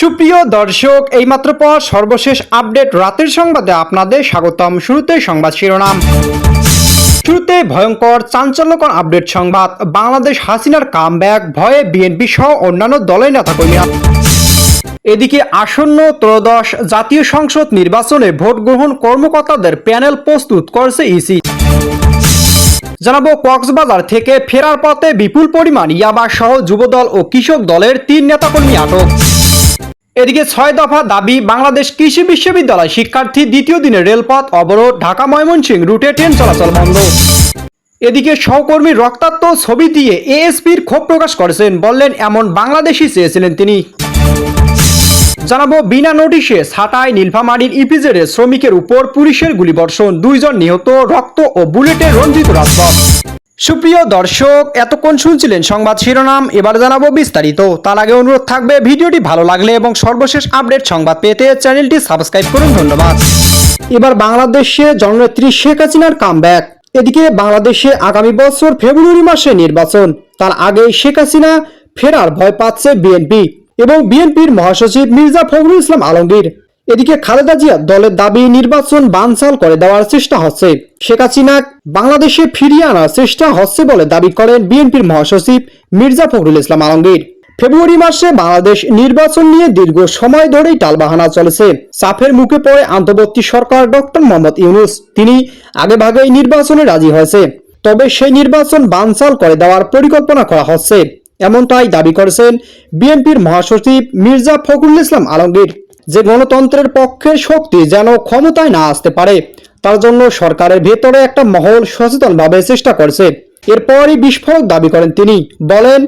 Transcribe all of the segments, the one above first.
সুপ্রিয় দর্শক, এইমাত্র পর সর্বশেষ আপডেট রাতের সংবাদে আপনাদের স্বাগতম। শুরুতে সংবাদ শিরোনাম। শুরুতে ভয়ঙ্কর চাঞ্চল্যকর আপডেট সংবাদ। বাংলাদেশ হাসিনার কাম কামব্যাক, ভয়ে বিএনপি সহ অন্যান্য দলের নেতাকর্মীরা। এদিকে আসন্ন ত্রয়োদশ জাতীয় সংসদ নির্বাচনে ভোট গ্রহণ কর্মকর্তাদের প্যানেল প্রস্তুত করছে ইসি। জানাব, কক্সবাজার থেকে ফেরার পথে বিপুল পরিমাণ ইয়াবা সহ যুবদল ও কৃষক দলের তিন নেতাকর্মী আটক। এদিকে ছয় দফা দাবি বাংলাদেশ কৃষি বিশ্ববিদ্যালয় শিক্ষার্থী দ্বিতীয় দিনে রেলপথ অবরোধ ঢাকা ময়মনসিংহ রুটে ট্রেন চলাচল বন্ধ। এদিকে সহকর্মী রক্তাক্ত ছবি দিয়ে এএসপির ক্ষোভ প্রকাশ করেছেন, বললেন, এমন বাংলাদেশি চেয়েছিলেন তিনি। জানাব, বিনা নোটিশে ছাটাই নীলফামারীর ইপিজেডে শ্রমিকের উপর পুলিশের গুলিবর্ষণ। দুইজন নিহত, রক্ত ও বুলেটে রঞ্জিত রাজপথ। সুপ্রিয় দর্শক, এতক্ষণ শুনছিলেন সংবাদ শিরোনাম। এবার জানাব বিস্তারিত। তার আগে অনুরোধ থাকবে, ভিডিওটি ভালো লাগলে এবং সর্বশেষ আপডেট সংবাদ পেতে চ্যানেলটি সাবস্ক্রাইব করুন। ধন্যবাদ। এবার বাংলাদেশে জননেত্রী শেখ হাসিনার কামব্যাক। এদিকে বাংলাদেশে আগামী বছর ফেব্রুয়ারি মাসে নির্বাচন। তার আগে শেখ হাসিনা ফেরার ভয় পাচ্ছে বিএনপি এবং বিএনপির মহাসচিব মির্জা ফখরুল ইসলাম আলমগীর। এদিকে খালেদা জিয়া দলের দাবি নির্বাচন বানচাল করে দেওয়ার চেষ্টা হচ্ছে। শেখ হাসিনা বাংলাদেশে ফিরিয়ে আনার চেষ্টা হচ্ছে বলে দাবি করেন বিএনপির মহাসচিব মির্জা ফখরুল ইসলাম আলমগীর। ফেব্রুয়ারি মাসে বাংলাদেশ নির্বাচন নিয়ে দীর্ঘ সময় ধরেই টালবাহানা চলেছে। চাপের মুখে পড়ে আন্তর্বর্তী সরকার ডক্টর মোহাম্মদ ইউনুস। তিনি আগেভাগেই নির্বাচনে রাজি হয়েছে। তবে সেই নির্বাচন বানচাল করে দেওয়ার পরিকল্পনা করা হচ্ছে। এমনটাই দাবি করেছেন বিএনপির মহাসচিব মির্জা ফখরুল ইসলাম আলমগীর। যে গণতন্ত্রের পক্ষের শক্তি যেন ক্ষমতায় না আসতে পারে, তার জন্য সরকারের ভেতরে একটা মহল সচেতনভাবে চেষ্টা করছে। এরপরই বিস্ফোরক দাবি করেন তিনি। বলেন,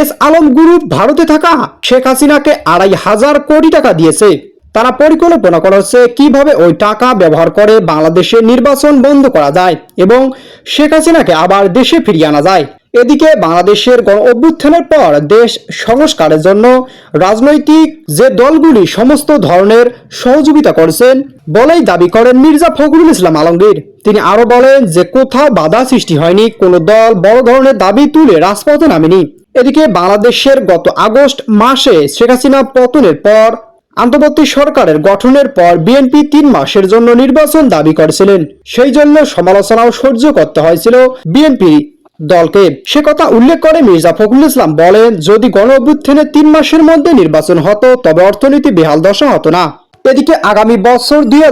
এস আলম গ্রুপ ভারতে থাকা, শেখ হাসিনাকে আড়াই হাজার কোটি টাকা দিয়েছে। তারা পরিকল্পনা করা হচ্ছে কীভাবে ওই টাকা ব্যবহার করে বাংলাদেশে নির্বাচন বন্ধ করা যায় এবং শেখ হাসিনাকে আবার দেশে ফিরিয়ে আনা যায়। এদিকে বাংলাদেশের গণ অভ্যুত্থানের পর দেশ সংস্কারের জন্য রাজনৈতিক যে দলগুলি সমস্ত ধরনের সহযোগিতা করেছেন, বলেই দাবি করেন মির্জা ফখরুল ইসলাম আলমগীর। তিনি আরও বলেন যে কোথাও বাধা সৃষ্টি হয়নি, কোনো দল বড় ধরনের দাবি তুলে রাজপথে নামেনি। এদিকে বাংলাদেশের গত আগস্ট মাসে শেখ হাসিনা পতনের পর আন্তর্বর্তী সরকারের গঠনের পর বিএনপি তিন মাসের জন্য নির্বাচন দাবি করেছিলেন। সেই জন্য সমালোচনাও সহ্য করতে হয়েছিল বিএনপি দলকে। সে কথা উল্লেখ করে মির্জা ফখরুল ইসলাম বলেন, যদি গণ অভ্যুত্থানে তিন মাসের মধ্যে নির্বাচন হতো, তবে অর্থনীতি বেহাল দশা হতো না। এদিকে আগামী বছর দুই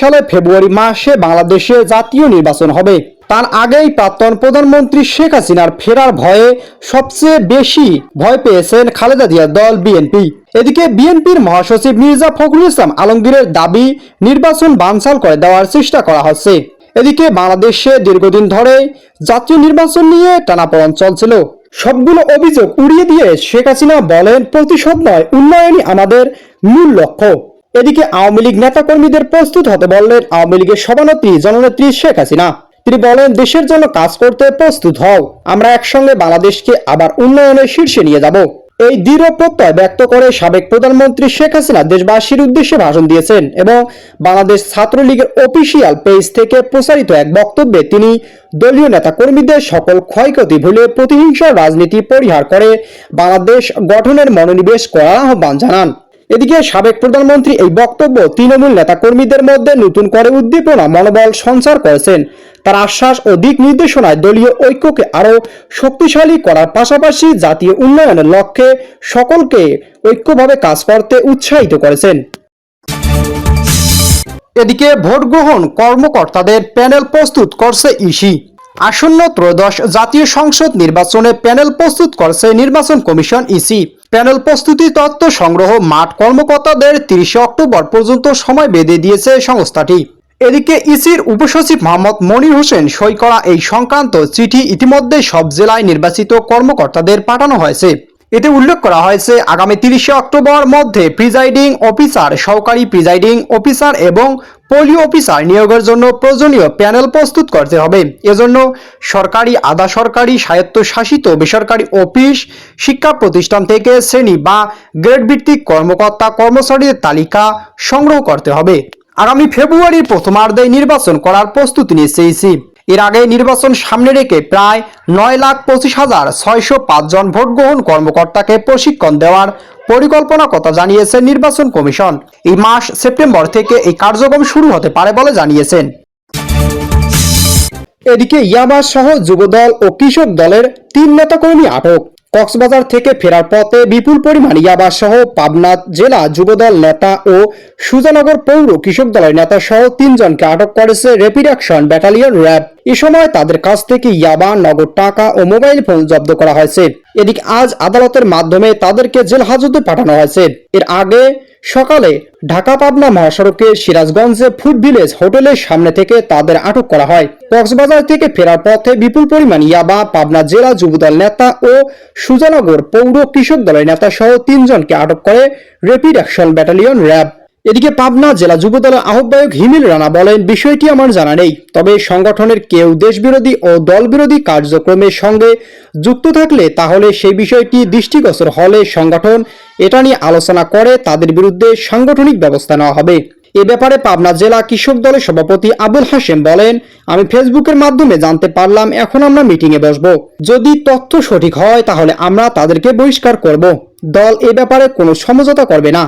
সালে ফেব্রুয়ারি মাসে বাংলাদেশে জাতীয় নির্বাচন হবে। তার আগেই প্রাক্তন প্রধানমন্ত্রী শেখ হাসিনার ফেরার ভয়ে সবচেয়ে বেশি ভয় পেয়েছেন খালেদা জিয়ার দল বিএনপি। এদিকে বিএনপির মহাসচিব মির্জা ফখরুল ইসলাম আলমগীরের দাবি, নির্বাচন বানচাল করে দেওয়ার চেষ্টা করা হচ্ছে। এদিকে বাংলাদেশে দীর্ঘদিন ধরে জাতীয় নির্বাচন নিয়ে টানাপড়ন চলছিল। সবগুলো অভিযোগ উড়িয়ে দিয়ে শেখ হাসিনা বলেন, প্রতিশোধ নয়, উন্নয়নই আমাদের মূল লক্ষ্য। এদিকে আওয়ামী লীগ নেতাকর্মীদের প্রস্তুত হতে বললেন, আওয়ামী লীগের সভানেত্রী, জননেত্রী শেখ হাসিনা। তিনি বলেন, দেশের জন্য কাজ করতে প্রস্তুত হও। আমরা একসঙ্গে বাংলাদেশকে আবার উন্নয়নের শীর্ষে নিয়ে যাব। এই দৃঢ় প্রত্যয় ব্যক্ত করে সাবেক প্রধানমন্ত্রী শেখ হাসিনা দেশবাসীর উদ্দেশ্যে ভাষণ দিয়েছেন এবং বাংলাদেশ ছাত্রলীগের অফিসিয়াল পেজ থেকে প্রচারিত এক বক্তব্যে তিনি দলীয় নেতা কর্মীদের সকল ক্ষয়ক্ষতি ভুলে প্রতিহিংসার রাজনীতি পরিহার করে বাংলাদেশ গঠনের মনোনিবেশ করার আহ্বান জানান। এদিকে সাবেক প্রধানমন্ত্রী এই বক্তব্য তৃণমূল নেতাকর্মীদের মধ্যে নতুন করে উদ্দীপনা, মনোবল সঞ্চার করেছেন। তার আশ্বাস ও দিক নির্দেশনায় দলীয় ঐক্যকে আরও শক্তিশালী করার পাশাপাশি জাতীয় উন্নয়নের লক্ষ্যে সকলকে ঐক্যভাবে কাজ করতে উৎসাহিত করেছেন। এদিকে ভোট গ্রহণ কর্মকর্তাদের প্যানেল প্রস্তুত করছে ইসি। আসন্ন ত্রয়োদশ জাতীয় সংসদ নির্বাচনে প্যানেল প্রস্তুত করছে নির্বাচন কমিশন ইসি। প্যানেল প্রস্তুতি তত্ত্ব সংগ্রহ, মাঠ কর্মকর্তাদের তিরিশে অক্টোবর পর্যন্ত সময় বেঁধে দিয়েছে সংস্থাটি। এদিকে ইসির উপসচিব মোহাম্মদ মনির হোসেন সই করা এই সংক্রান্ত চিঠি ইতিমধ্যে সব জেলায় নির্বাচিত কর্মকর্তাদের পাঠানো হয়েছে। এতে উল্লেখ করা হয়েছে, আগামী তিরিশে অক্টোবর মধ্যে প্রিজাইডিং অফিসার, সহকারী প্রিজাইডিং অফিসার এবং পোলিও অফিসার নিয়োগের জন্য প্রয়োজনীয় প্যানেল প্রস্তুত করতে হবে। এজন্য সরকারি, আধা সরকারি, স্বায়ত্তশাসিত, বেসরকারি অফিস, শিক্ষা প্রতিষ্ঠান থেকে শ্রেণি বা গ্রেড ভিত্তিক কর্মকর্তা কর্মচারীদের তালিকা সংগ্রহ করতে হবে। আগামী ফেব্রুয়ারির প্রথমার্ধে নির্বাচন করার প্রস্তুতি ইসি। এর আগে নির্বাচন সামনে রেখে প্রায় নয় লাখ পঁচিশ হাজার ছয়শো জন ভোট গ্রহণ কর্মকর্তাকে প্রশিক্ষণ দেওয়ার পরিকল্পনা কথা জানিয়েছে নির্বাচন কমিশন। এই মাস সেপ্টেম্বর থেকে এই কার্যক্রম শুরু হতে পারে বলে জানিয়েছেন। এদিকে ইয়াবাস সহ যুবদল ও কৃষক দলের তিন নেতাকর্মী আটক। কক্সবাজার থেকে ফেরার পথে বিপুল পরিমাণ ইয়াবা সহ পাবনা জেলা যুবদল নেতা ও সুজানগর পৌর কৃষক দলের নেতা সহ তিনজনকে আটক করেছে র্যাপিড অ্যাকশন ব্যাটালিয়ন র্যাব। এ সময় তাদের কাছ থেকে ইয়াবা, নগদ টাকা ও মোবাইল ফোন জব্দ করা হয়েছে। এদিকে আজ আদালতের মাধ্যমে তাদেরকে জেল হাজতে পাঠানো হয়েছে। এর আগে সকালে ঢাকা, পাবনা, মহাসড়কে সিরাজগঞ্জে ফুড ভিলেজ হোটেলের সামনে থেকে তাদের আটক করা হয়। কক্সবাজার থেকে ফেরার পথে বিপুল পরিমাণ ইয়াবা, পাবনা জেলা যুবদল নেতা ও সুজানগর পৌর কৃষক দলের নেতা সহ তিনজনকে আটক করে রেপিড অ্যাকশন ব্যাটালিয়ন র্যাব। এদিকে পাবনা জেলা যুবদলের আহ্বায়ক হিমিল রানা বলেন, বিষয়টি আমার জানা নেই। তবে সংগঠনের কেউ দেশবিরোধী ও দলবিরোধী কার্যক্রমের সঙ্গে যুক্ত থাকলে তাহলে সেই বিষয়টি দৃষ্টিগোচর হলে সংগঠন এটা নিয়ে আলোচনা করে তাদের বিরুদ্ধে সাংগঠনিক ব্যবস্থা নেওয়া হবে। এ ব্যাপারে পাবনা জেলা কৃষক দলের সভাপতি আবুল হাসেম বলেন, আমি ফেসবুকের মাধ্যমে জানতে পারলাম, এখন আমরা মিটিংয়ে বসব। যদি তথ্য সঠিক হয়, তাহলে আমরা তাদেরকে বহিষ্কার করব। দল এ ব্যাপারে কোনো সমঝোতা করবে না।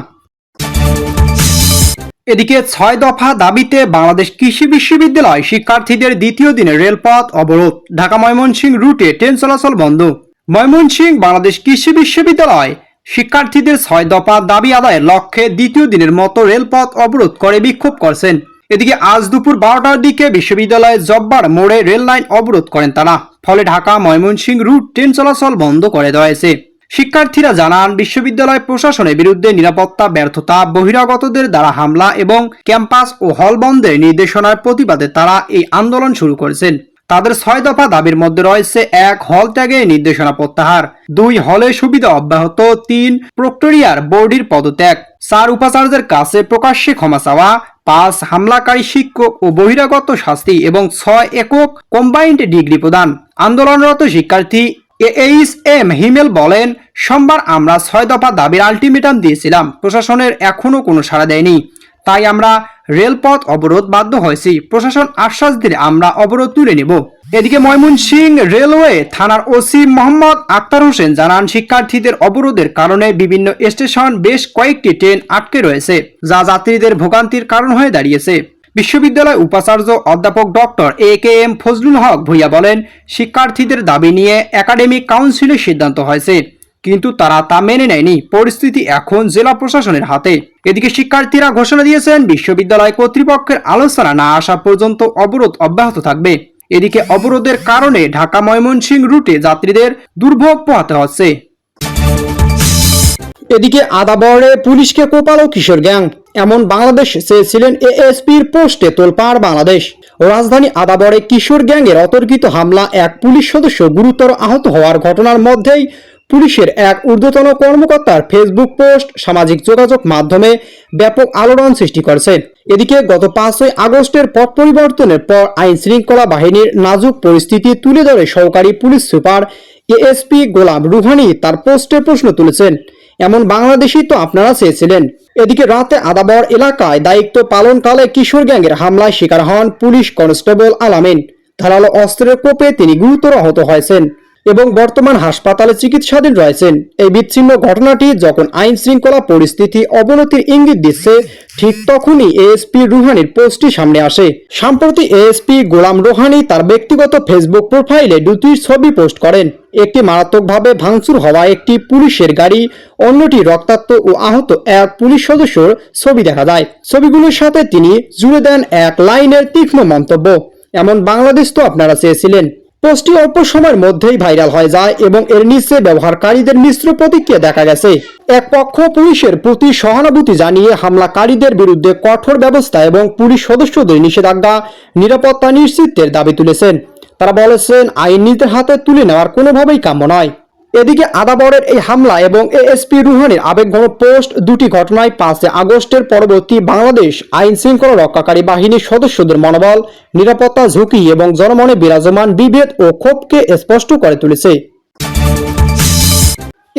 এদিকে ছয় দফা দাবিতে বাংলাদেশ কৃষি বিশ্ববিদ্যালয় শিক্ষার্থীদের দ্বিতীয় দিনে রেলপথ অবরোধ। ঢাকা ময়মনসিংহ রুটে ট্রেন চলাচল বন্ধ। ময়মনসিংহ বাংলাদেশ কৃষি বিশ্ববিদ্যালয় শিক্ষার্থীদের ছয় দফা দাবি আদায়ের লক্ষ্যে দ্বিতীয় দিনের মতো রেলপথ অবরোধ করে বিক্ষোভ করছেন। এদিকে আজ দুপুর বারোটার দিকে বিশ্ববিদ্যালয়ের জব্বার মোড়ে রেল লাইন অবরোধ করেন তারা। ফলে ঢাকা ময়মনসিংহ রুট ট্রেন চলাচল বন্ধ করে দেওয়া হয়েছে। শিক্ষার্থীরা জানান, বিশ্ববিদ্যালয় প্রশাসনের বিরুদ্ধে নিরাপত্তা, ব্যর্থতা, বহিরাগতদের দ্বারা হামলা এবং ক্যাম্পাস ও হল বন্ধের নির্দেশনার প্রতিবাদে তারা এই আন্দোলন শুরু করেছেন। তাদের ছয় দফা দাবির মধ্যে রয়েছে এক হল ত্যাগে নির্দেশনা প্রত্যাহার, দুই হলে সুবিধা অব্যাহত, তিন প্রক্টোরিয়ার বোর্ডির পদত্যাগ। চার উপাচার্যের কাছে প্রকাশ্যে ক্ষমা চাওয়া, পাঁচ হামলাকারী শিক্ষক ও বহিরাগত শাস্তি এবং ছয় একক কম্বাইন্ড ডিগ্রি প্রদান। আন্দোলনরত শিক্ষার্থী এইচ এম হিমেল বলেন, সোমবার আমরা ছয় দফা দাবির আলটিমেটাম দিয়েছিলাম। প্রশাসনের এখনও কোনো সাড়া দেয়নি। তাই আমরা রেলপথ অবরোধ বাধ্য হয়েছি। প্রশাসন আশ্বাস দিলে আমরা অবরোধ তুলে নেব। এদিকে ময়মনসিংহ রেলওয়ে থানার ওসি মোহাম্মদ আক্তার হোসেন জানান, শিক্ষার্থীদের অবরোধের কারণে বিভিন্ন স্টেশন বেশ কয়েকটি ট্রেন আটকে রয়েছে, যা যাত্রীদের ভোগান্তির কারণ হয়ে দাঁড়িয়েছে। বিশ্ববিদ্যালয় উপাচার্য অধ্যাপক doctor A K M Fazlul Haque Bhuiyan বলেন, শিক্ষার্থীদের দাবি নিয়ে একাডেমিক কাউন্সিলের সিদ্ধান্ত হয়েছে, কিন্তু তারা তা মেনে নেয়নি। পরিস্থিতি এখন জেলা প্রশাসনের হাতে। এদিকে শিক্ষার্থীরা ঘোষণা দিয়েছেন, বিশ্ববিদ্যালয় কর্তৃপক্ষের আলোচনা না আসা পর্যন্ত অবরোধ অব্যাহত থাকবে। এদিকে অবরোধের কারণে ঢাকা ময়মনসিংহ রুটে যাত্রীদের দুর্ভোগ পোহাতে হচ্ছে। এদিকে আদাবরে পুলিশকে কোপালো কিশোর গ্যাং। এমন বাংলাদেশ চেয়েছিলেন এএসপির পোস্টে তোলপাড় বাংলাদেশ। রাজধানী আদাবরে কিশোর গ্যাংয়ের অতর্কিত হামলা এক পুলিশ সদস্য গুরুতর আহত হওয়ার ঘটনার মধ্যেই পুলিশের এক ঊর্ধ্বতন কর্মকর্তার ফেসবুক পোস্ট সামাজিক যোগাযোগ মাধ্যমে ব্যাপক আলোড়ন সৃষ্টি করেছে। এদিকে গত পাঁচই আগস্টের পট পরিবর্তনের পর আইন শৃঙ্খলা বাহিনীর নাজুক পরিস্থিতি তুলে ধরে সহকারী police super ASP Golam Ruhani তার পোস্টে প্রশ্ন তুলেছেন। এমন বাংলাদেশি তো আপনারা চেয়েছিলেন। এদিকে রাতে আদাবর এলাকায় দায়িত্ব পালনকালে কিশোর গ্যাংয়ের হামলায় শিকার হন পুলিশ কনস্টেবল আলামিন। ধারালো অস্ত্রের কোপে তিনি গুরুতর আহত হয়েছেন। এবং বর্তমান হাসপাতালে চিকিৎসাধীন রয়েছেন। এই বিচ্ছিন্ন ঘটনাটি যখন আইন শৃঙ্খলা পরিস্থিতি অবনতির ইঙ্গিত দিচ্ছে, ঠিক তখনই এএসপি রুহানির পোস্টটি সামনে আসে। সম্প্রতি এএসপি গোলাম রোহানি তার ব্যক্তিগত ফেসবুক প্রোফাইলে দুটি ছবি পোস্ট করেন। একটি মারাত্মকভাবে ভাঙচুর হওয়া একটি পুলিশের গাড়ি, অন্যটি রক্তাক্ত ও আহত এক পুলিশ সদস্যর ছবি দেখা যায়। ছবিগুলোর সাথে তিনি জুড়ে দেন এক লাইনের তীক্ষ্ণ মন্তব্য। এমন বাংলাদেশ তো আপনারা চেয়েছিলেন। পোস্টটি অল্প সময়ের মধ্যেই ভাইরাল হয়ে যায় এবং এর নিচে ব্যবহারকারীদের মিশ্র প্রতিক্রিয়া দেখা গেছে। এক পক্ষ পুলিশের প্রতি সহানুভূতি জানিয়ে হামলাকারীদের বিরুদ্ধে কঠোর ব্যবস্থা এবং পুলিশ সদস্যদের নিষেধাজ্ঞা, নিরাপত্তা নিশ্চিতের দাবি তুলেছেন। তারা বলেছেন, আইন নিজের হাতে তুলে নেওয়ার কোনোভাবেই কাম্য নয়। এদিকে আদাবরের এই হামলা এবং এএসপি রুহানির আবেগঘন পোস্ট দুটি ঘটনায় পাঁচে আগস্টের পরবর্তী বাংলাদেশ আইন শৃঙ্খলা রক্ষাকারী বাহিনীর সদস্যদের মনোবল, নিরাপত্তা ঝুঁকি এবং জনমনে বিরাজমান বিভেদ ও ক্ষোভকে স্পষ্ট করে তুলেছে।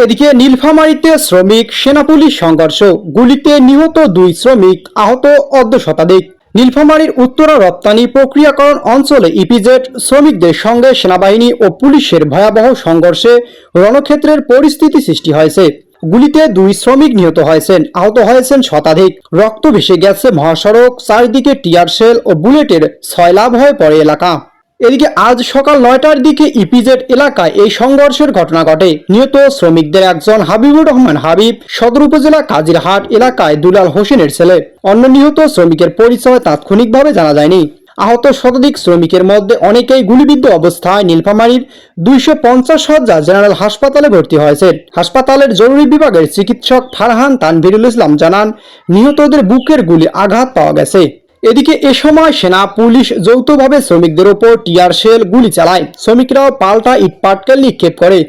এদিকে নীলফামারীতে শ্রমিক সেনা পুলিশ সংঘর্ষ, গুলিতে নিহত দুই শ্রমিক আহত অর্ধ শতাধিক। নীলফামারীর উত্তরা রপ্তানি প্রক্রিয়াকরণ অঞ্চলে ইপিজেড শ্রমিকদের সঙ্গে সেনাবাহিনী ও পুলিশের ভয়াবহ সংঘর্ষে রণক্ষেত্রের পরিস্থিতি সৃষ্টি হয়েছে। গুলিতে দুই শ্রমিক নিহত হয়েছেন, আহত হয়েছেন শতাধিক। রক্ত ভেসে গেছে মহাসড়ক, চারিদিকে টিয়ার সেল ও বুলেটের ছয়লাভ হয়ে পড়ে এলাকা। এদিকে আজ সকাল নয়টার দিকে ইপিজেড এলাকায় এই সংঘর্ষের ঘটনা ঘটে। নিহত শ্রমিকদের একজন হাবিবুর রহমান হাবিব, সদর উপজেলা কাজিরহাট এলাকায় দুলাল হোসেনের ছেলে। অন্য নিহত শ্রমিকের পরিচয় তাৎক্ষণিকভাবে জানা যায়নি। আহত শতাধিক শ্রমিকের মধ্যে অনেকেই গুলিবিদ্ধ অবস্থায় নীলফামারীর দুইশো পঞ্চাশ সজ্জা জেনারেল হাসপাতালে ভর্তি হয়েছে। হাসপাতালের জরুরি বিভাগের চিকিৎসক ফারহান তানভিরুল ইসলাম জানান, নিহতদের বুকের গুলি আঘাত পাওয়া গেছে। এদিকে এ সময় সেনা, পুলিশ যৌথভাবে শ্রমিকদের ওপর টিয়ার শেল গুলি চালায়। শ্রমিকরাও পাল্টা ইট পাটকেল নিক্ষেপ করে।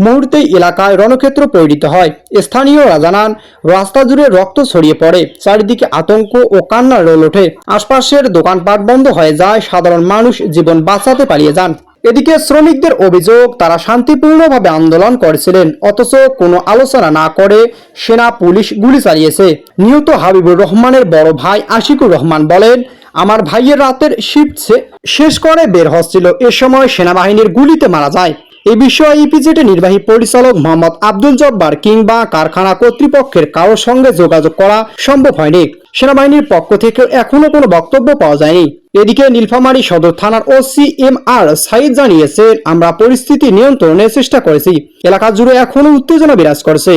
মুহূর্তে এলাকায় রণক্ষেত্র পরিণত হয়। স্থানীয়রা জানান, রাস্তা জুড়ে রক্ত ছড়িয়ে পড়ে। চারিদিকে আতঙ্ক ও কান্নার রোল ওঠে। আশপাশের দোকানপাট বন্ধ হয়ে যায়। সাধারণ মানুষ জীবন বাঁচাতে পালিয়ে যান। এদিকে শ্রমিকদের অভিযোগ, তারা শান্তিপূর্ণভাবে আন্দোলন করেছিলেন, অথচ কোনো আলোচনা না করে সেনা পুলিশ গুলি চালিয়েছে। নিহত হাবিবুর রহমানের বড় ভাই আশিকুর রহমান বলেন, আমার ভাইয়ের রাতের শিফট শেষ করে বের হচ্ছিল। এ সময় সেনাবাহিনীর গুলিতে মারা যায়। এ বিষয়ে ইপিজেটের নির্বাহী পরিচালক মোহাম্মদ আব্দুল জব্বার কিংবা কারখানা কর্তৃপক্ষের কারোর সঙ্গে যোগাযোগ করা সম্ভব হয়নি। সেনাবাহিনীর পক্ষ থেকে এখনও কোনো বক্তব্য পাওয়া যায়নি। এদিকে নীলফামারী সদর থানার ওসি এম আর সাইদ জানিয়েছেন, আমরা পরিস্থিতি নিয়ন্ত্রণের চেষ্টা করেছি। এলাকা জুড়ে এখনও উত্তেজনা বিরাজ করছে।